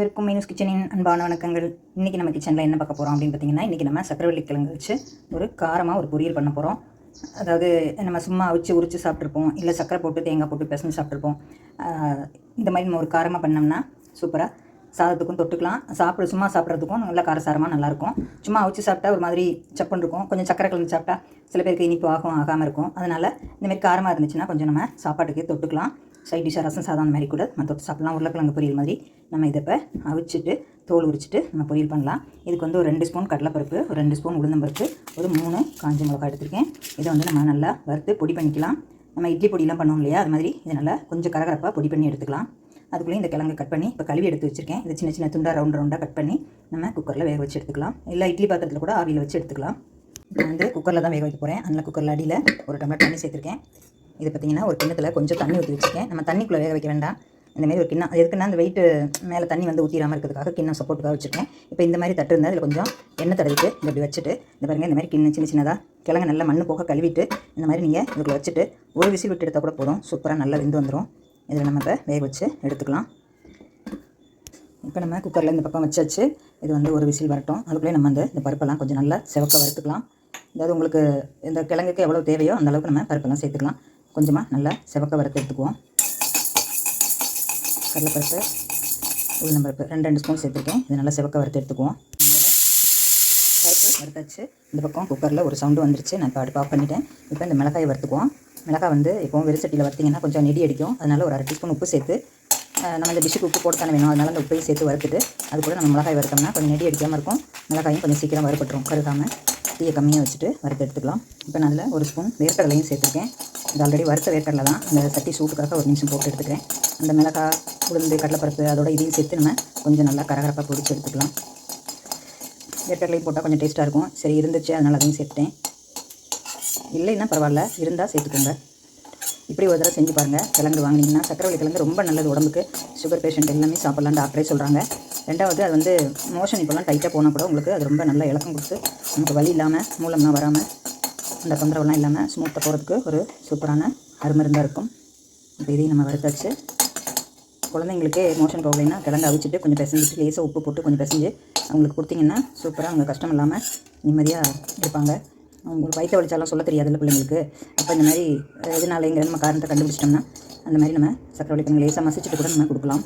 அனைவருக்கும் மீனஸ் கிச்சனின் அன்பான வணக்கங்கள். இன்றைக்கி நம்ம கிச்சனில் என்ன பார்க்க போகிறோம் அப்படின்னு பார்த்தீங்கன்னா இன்றைக்கி நம்ம சக்கரவள்ளி கிழங்கு வச்சு ஒரு காரமாக ஒரு பொரியல் பண்ண போகிறோம் அதாவது நம்ம சும்மா அவிச்சு உரிச்சு சாப்பிட்ருப்போம் இல்லை சக்கரை போட்டு தேங்காய் போட்டு பிசைஞ்சு சாப்பிட்ருப்போம் இந்த மாதிரி நம்ம ஒரு காரமாக பண்ணோம்னா சூப்பராக சாதத்துக்கும் தொட்டுக்கலாம். சாப்பிட சும்மா சாப்பிட்றதுக்கும் நல்லா காரசாரமாக நல்லாயிருக்கும். சும்மா அவிச்சு சாப்பிட்டா ஒரு மாதிரி சப்புன்னு இருக்கும். கொஞ்சம் சக்கரை கிழங்கு சாப்பிட்டா சில பேருக்கு இனிப்பு ஆகும் ஆகாமல் இருக்கும். அதனால் இந்தமாரி காரமாக இருந்துச்சுன்னா கொஞ்சம் நம்ம சாப்பாட்டுக்கு தொட்டுக்கலாம். சைட் டிஷ்ஷாக ரசம் சாதம் அந்த மாதிரி கூட. நம்ம தொட்டு சாப்பிட்லாம். உருளைக்கிழங்கு பொரியல் மாதிரி. நம்ம இதை இப்போ அவிச்சிட்டு தோல் உரிச்சிட்டு நம்ம பொரியல் பண்ணலாம். இதுக்கு வந்து ஒரு ரெண்டு ஸ்பூன் கடலைப்பருப்பு ஒரு ரெண்டு ஸ்பூன் உளுந்தம்பருப்பு ஒரு மூணு காஞ்ச மிளகா எடுத்திருக்கேன். இதை வந்து நம்ம நல்லா வறுத்து பொடி பண்ணிக்கலாம். நம்ம இட்லி பொடியெலாம் பண்ணுவோம் இல்லையா? அது மாதிரி இதை நல்லா கொஞ்சம் கரகரப்பாக பொடி பண்ணி எடுத்துக்கலாம். அதுக்குள்ளேயும் இந்த கிழங்கு கட் பண்ணி இப்போ கழுவி எடுத்து வச்சுருக்கேன். இதை சின்ன சின்ன துண்டாக ரவுண்ட் ரவுண்டாக கட் பண்ணி நம்ம குக்கரில் வேக வச்சு எடுத்துக்கலாம். இல்லை இட்லி பாத்திரத்தில் கூட ஆவியில் வச்சு எடுத்துக்கலாம். நான் வந்து குக்கரில் தான் வேக வைக்க போகிறேன் அதனால் குக்கரில் அடியில் ஒரு டம்ளர் தண்ணி சேர்த்துருக்கேன். இது பார்த்தீங்கன்னா ஒரு கிண்ணத்தில் கொஞ்சம் தண்ணி ஊற்றி வச்சுருக்கேன். நம்ம தண்ணிக்குள்ளே வேக வைக்க வேண்டாம். இந்த மாதிரி ஒரு கிண்ணம் எதுக்குன்னா அந்த வெயிட்டு மேலே தண்ணி வந்து ஊற்றிடாமல் இருக்கிறதுக்காக கிண்ணம் சப்போர்ட்டுக்காக வச்சுருக்கேன். இப்போ இந்த மாதிரி தட்டு இருந்தால் அதில் கொஞ்சம் எண்ணெய் தடவிட்டு இந்த இப்படி வச்சுட்டு இந்த பாருங்கள் இந்த மாதிரி கிண்ணம் சின்ன சின்னதாக கிழங்கு நல்லா மண்ணு போக கழுவிட்டு இந்த மாதிரி நீங்கள் இதுக்குள்ள வச்சுட்டு ஒரு விசில் விட்டு எடுத்தால் கூட போதும். சூப்பராக நல்லா வெந்து வந்துடும் இதில் நம்ம இப்போ வேக வச்சு எடுத்துக்கலாம். இப்போ நம்ம குக்கரில் இந்த பக்கம் வச்சாச்சு. இது வந்து ஒரு விசில் வரட்டும். அதுக்குள்ளே நம்ம வந்து இந்த பருப்பெல்லாம் கொஞ்சம் நல்லா செவக்க வறுத்துக்கலாம். அதாவது உங்களுக்கு இந்த கிழங்குக்கு எவ்வளோ தேவையோ அந்த அளவுக்கு நம்ம பருப்பெல்லாம் சேர்த்துக்கலாம். கொஞ்சமாக நல்லா செவக்க வறுத்து எடுத்துக்குவோம். கடலைப்பருப்பு உளுந்தம்பருப்பு ரெண்டு ரெண்டு ஸ்பூன் சேர்த்துருக்கேன். இது நல்லா செவக்க வறுத்து எடுத்துக்குவோம். பருப்பு வறுத்தாச்சு. இந்த பக்கம் குக்கரில் ஒரு சவுண்டு வந்துருச்சு. நான் இப்போ அடுப்பு ஆஃப் பண்ணிட்டேன். இப்போ இந்த மிளகாயை வறுத்துக்குவோம். மிளகாய் வந்து இப்போவும் வெறுச்சட்டியில் வறுத்திங்கன்னா கொஞ்சம் நெடி அடிக்கும். அதனால் ஒரு அரை டீஸ்பூன் உப்பு சேர்த்து நம்ம இந்த டிஷ்ஷுக்கு உப்பு போட்டு தானே வேணும். அதனால் அந்த உப்பையும் சேர்த்து வறுத்துட்டு அது கூட நம்ம மிளகாய் வறுத்தோம்னா கொஞ்சம் நெடி அடிக்காமல் இருக்கும். மிளகாயும் கொஞ்சம் சீக்கிரம் வறுப்பட்டுரும் கருகாமல் தீயை கம்மியாக வச்சுட்டு வறுத்து எடுத்துக்கலாம். இப்போ நான் அதில் ஒரு ஸ்பூன் வேர்க்கடலையும் சேர்த்துருக்கேன். இது ஆல்ரெடி வறுத்த வேர்க்கடலை தான். இந்த சட்டி சூட்டுக்காக ஒரு நிமிஷம் போட்டு எடுத்துக்கிறேன். அந்த மிளகாய் உளுந்து கடலைப்பருப்பு அதோட இதையும் சேர்த்து நம்ம கொஞ்சம் நல்லா கரகரப்பாக பொடிச்சு எடுத்துக்கலாம். வேர்க்கடலையும் போட்டால் கொஞ்சம் டேஸ்ட்டாக இருக்கும். சரி இருந்துச்சு. அதனால் அதையும் சேர்த்துட்டேன். இல்லைன்னா பரவாயில்ல. இருந்தால் சேர்த்துக்கோங்க. இப்படி ஒரு தடவை செஞ்சு பாருங்கள் கிழங்கு வாங்கினீங்கன்னா சக்கரவள்ளி கிழங்கு ரொம்ப நல்லது உடம்புக்கு. சுகர் பேஷண்ட் எல்லாமே சாப்பிட்லாம் டாக்டரே சொல்கிறாங்க ரெண்டாவது அது வந்து மோஷன் இப்போல்லாம் டைட்டாக போனால் கூட உங்களுக்கு அது ரொம்ப நல்ல இலக்கம் கொடுத்து நமக்கு வலி இல்லாமல் மூலம்லாம் வராமல் அந்த தொந்தரவுலாம் இல்லாமல் ஸ்மூத்தாக போகிறதுக்கு ஒரு சூப்பரான அருமருந்தாக இருக்கும். இப்போ இதையும் நம்ம வறுத்தாச்சு. குழந்தைங்களுக்கே மோஷன் போகலைன்னா கிழங்கு அவிச்சிட்டு கொஞ்சம் பிசைஞ்சிட்டு லேசாக உப்பு போட்டு கொஞ்சம் பிசைஞ்சு அவங்களுக்கு கொடுத்தீங்கன்னா சூப்பராக அவங்க கஷ்டம் இல்லாமல் நிம்மதியாக இருப்பாங்க. அவங்களுக்கு வயிற்று வலிச்சாலாம் சொல்ல தெரியாதுல்ல பிள்ளைங்களுக்கு. அப்போ இந்த மாதிரி அஹ், நம்ம காரணத்தை கண்டுபிடிச்சிட்டோம்னா அந்த மாதிரி நம்ம சக்கரை வலிக்கணும் லேசாக மசிச்சுட்டு கூட நம்ம கொடுக்கலாம்.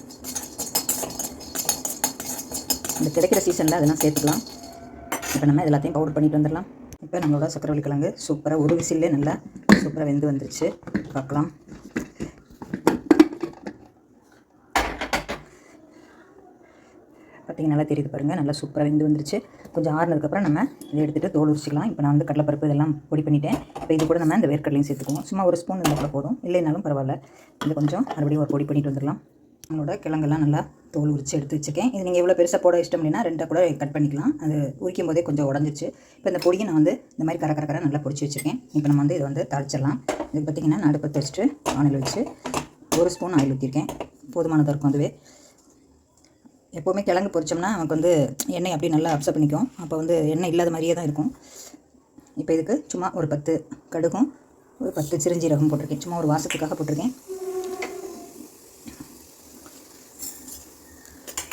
இந்த கிடைக்கிற சீசனில் அதெல்லாம் சேர்த்துக்கலாம். இப்போ நம்ம எல்லாத்தையும் பவுடர் பண்ணிட்டு வந்துடலாம். இப்போ நம்மளோட சக்கரவள்ளி கிழங்கு சூப்பராக ஒரு விசில்லே நல்லா சூப்பராக வெந்து வந்துருச்சு. பார்க்கலாம். பார்த்தீங்கன்னா நல்லா தெரியுது பாருங்கள் நல்லா சூப்பராக வெந்து வந்துருச்சு. கொஞ்சம் ஆறுனதுக்கப்புறம் நம்ம இதை எடுத்துகிட்டு தோல் உரிச்சிக்கலாம். இப்போ நான் வந்து கடலைப்பருப்பு இதெல்லாம் பொடி பண்ணிட்டேன். இப்போ இது கூட நம்ம இந்த வேர்க்கடலையும் சேர்த்துக்குவோம். சும்மா ஒரு ஸ்பூன் இருந்தால் கூட போதும். இல்லைனாலும் பரவாயில்ல. இது கொஞ்சம் மறுபடியும் ஒரு பொடி பண்ணிட்டு வந்துடலாம். நம்மளோட கிழங்கெல்லாம் நல்லா தோல் உரித்து எடுத்து வச்சுருக்கேன். இது நீங்கள் எவ்வளோ பெருசாக போட இஷ்டம் அப்படின்னா ரெண்டை கூட கட் பண்ணிக்கலாம். அது உரிக்கும் போதே கொஞ்சம் உடஞ்சிச்சு இப்போ இந்த பொடியை நான் வந்து இந்த மாதிரி கர கர நல்லா பொடிச்சு வச்சுருக்கேன். இப்போ நம்ம வந்து இதை வந்து தாளிச்சிடலாம். இது பார்த்திங்கன்னா நான் வச்சுட்டு ஆனில் வச்சு ஒரு ஸ்பூன் ஆயில் ஊற்றிருக்கேன் போதுமானதாக இருக்கும் அதுவே. எப்போவுமே கிழங்கு பொரிச்சோம்னா நமக்கு வந்து எண்ணெய் அப்படியே நல்லா அப்சர்வ் பண்ணிக்கும். அப்போ வந்து எண்ணெய் இல்லாத மாதிரியே தான் இருக்கும். இப்போ இதுக்கு சும்மா ஒரு பத்து கடுகும் ஒரு பத்து சிறுஞ்சீரகம் போட்டிருக்கேன். சும்மா ஒரு வாசத்துக்காக போட்டிருக்கேன்.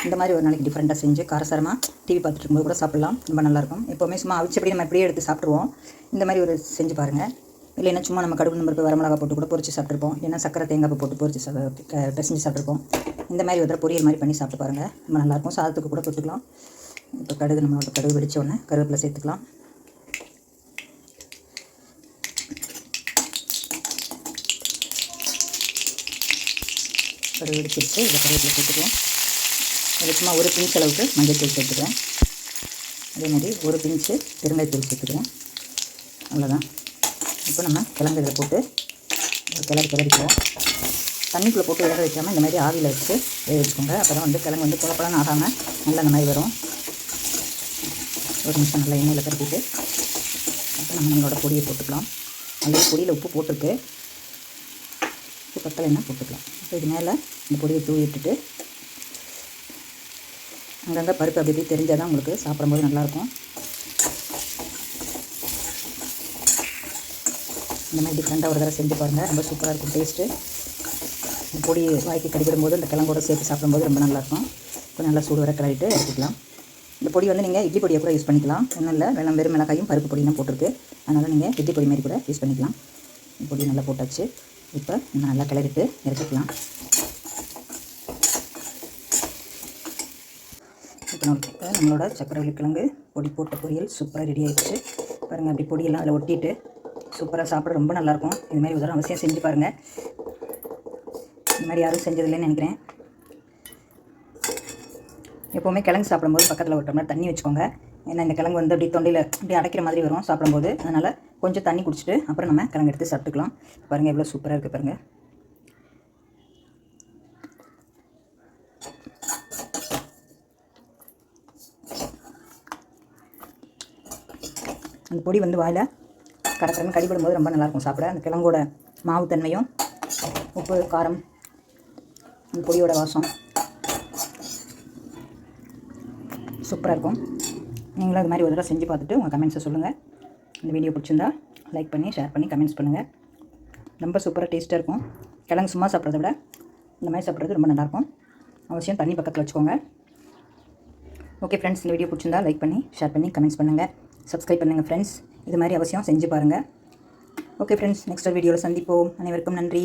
இந்த மாதிரி ஒரு நாளைக்கு டிஃப்ரெண்ட்டாக செஞ்சு காரசாரமாக டிவி பார்த்துட்டு இருக்கும்போது கூட சாப்பிட்லாம். ரொம்ப நல்லாயிருக்கும் எப்போவுமே சும்மா அவிச்சப்படி நம்ம இப்படியே எடுத்து சாப்பிட்ருவோம் இந்த மாதிரி ஒரு செஞ்சு பாருங்கள் இல்லைன்னா சும்மா நம்ம கடுகு நம்பருக்கு வரமிளகா போட்டு கூட பொரிச்சு சாப்பிட்ருப்போம் இல்லைன்னா சக்கரை தேங்காய் போட்டு பொரிச்சு பிசைஞ்சு சாப்பிட்ருப்போம் இந்த மாதிரி ஒரு பொரியல் மாதிரி பண்ணி சாப்பிட்டு பாருங்கள் ரொம்ப நல்லாயிருக்கும் சாதத்துக்கு கூட போட்டுக்கலாம் இப்போ கடுகு நம்மளோட கடுகு வெடிச்ச உடனே கருவேப்பிலை சேர்த்துக்கலாம். கடுகு வெடிச்சிருச்சு. இதை கருவேப்பிலை சேர்த்துக்கலாம் அது சும்மா ஒரு பிஞ்ச் அளவுக்கு மஞ்சத்தூள் சேர்த்துக்கிறேன். அதே மாதிரி ஒரு பிஞ்சு பெருங்காயத்தூள் சேர்த்துக்கிறேன். அவ்வளோதான் இப்போ நம்ம கிழங்கு இதில் போட்டு ஒரு கிளறி கிளறிக்குவோம் தண்ணிக்குள்ளே போட்டு வேக வைக்காமல் இந்த மாதிரி ஆவியில் வச்சு வேக வச்சுக்கோங்க. அப்போ தான் வந்து கிழங்கு வந்து குழப்பலாம் ஆகாமல் நல்லா இந்த மாதிரி வரும். ஒரு நிமிஷம் நல்லா எண்ணெயில் கருப்பிட்டு அப்போ நம்ம நம்மளோட பொடியை போட்டுக்கலாம். நல்லா பொடியில் உப்பு போட்டிருக்கு. உப்பு பத்தலைன்னா போட்டுக்கலாம். இப்போ இது மேலே இந்த பொடியை தூவி விட்டுட்டு அங்கங்கே பருப்பு அப்படி இப்படி தெரிஞ்சால் தான் உங்களுக்கு சாப்பிடும்போது நல்லாயிருக்கும். இந்த மாதிரி டிஃப்ரெண்ட்டாக ஒரு தடவை செஞ்சு பாருங்கள் ரொம்ப சூப்பராக இருக்கும் டேஸ்ட்டு பொடி வாய்க்கு கடிக்கிடும்போது இந்த கிழங்கோடு சேர்த்து சாப்பிடும்போது ரொம்ப நல்லாயிருக்கும். கொஞ்சம் நல்லா சூடு வர கிளறிட்டு எடுத்துக்கலாம். இந்த பொடி வந்து நீங்கள் இட்லி பொடியை கூட யூஸ் பண்ணிக்கலாம். ஒன்றும் இல்லை வெள்ளம் வெறும் மிளகாயும் பருப்பு பொடியும் போட்டிருக்கு. அதனால் நீங்கள் இட்லி பொடி மாதிரி கூட யூஸ் பண்ணிக்கலாம். பொடி நல்லா போட்டாச்சு. இப்போ நம்ம நல்லா கிளறிட்டு எடுத்துக்கலாம். இப்போ இப்போ நம்மளோட சக்கரவள்ளி கிழங்கு பொடி போட்ட பொரியல் சூப்பராக ரெடி ஆகிடுச்சு பாருங்கள் அப்படி பொடியெல்லாம் அதில் ஒட்டிட்டு சூப்பராக சாப்பிட ரொம்ப நல்லாயிருக்கும் இது மாதிரி ஒரு அவசியம் செஞ்சு பாருங்கள் இந்த மாதிரி யாரும் செஞ்சதில்லைன்னு நினைக்கிறேன். எப்போவுமே கிழங்கு சாப்பிடும்போது பக்கத்தில் ஒரு டம்ளர் தண்ணி வச்சுக்கோங்க. ஏன்னா இந்த கிழங்கு வந்து அப்படி தொண்டையில் அப்படி அடைக்கிற மாதிரி வரும் சாப்பிடும்போது. அதனால் கொஞ்சம் தண்ணி குடிச்சிட்டு அப்புறம் நம்ம கிழங்கு எடுத்து சாப்பிட்டுக்கலாம். பாருங்கள் எவ்வளோ சூப்பராக இருக்குது பாருங்கள் அந்த பொடி வந்து வாயில் கடற்கரன்னு கடிபடும் போது ரொம்ப நல்லாயிருக்கும் சாப்பிட. அந்த கிழங்கோட மாவு தன்மையும் உப்பு காரம் அந்த பொடியோட வாசம் சூப்பராக இருக்கும் நீங்களும் அது மாதிரி ஒரு தடவை செஞ்சு பார்த்துட்டு உங்கள் கமெண்ட்ஸை சொல்லுங்கள் இந்த வீடியோ பிடிச்சிருந்தா லைக் பண்ணி ஷேர் பண்ணி கமெண்ட்ஸ் பண்ணுங்கள் ரொம்ப சூப்பராக டேஸ்ட்டாக இருக்கும். கிழங்கு சும்மா சாப்பிட்றத விட இந்த மாதிரி சாப்பிட்றது ரொம்ப நல்லாயிருக்கும். அவசியம் தண்ணி பக்கத்தில் வச்சுக்கோங்க. ஓகே ஃப்ரெண்ட்ஸ் இந்த வீடியோ பிடிச்சிருந்தா லைக் பண்ணி ஷேர் பண்ணி கமெண்ட்ஸ் பண்ணுங்கள் சப்ஸ்கிரைப் பண்ணுங்கள் ஃப்ரெண்ட்ஸ் இது மாதிரி அவசியம் செஞ்சு பாருங்கள் ஓகே ஃப்ரெண்ட்ஸ் நெக்ஸ்ட் வீடியோவில் சந்திப்போம். அனைவருக்கும் நன்றி.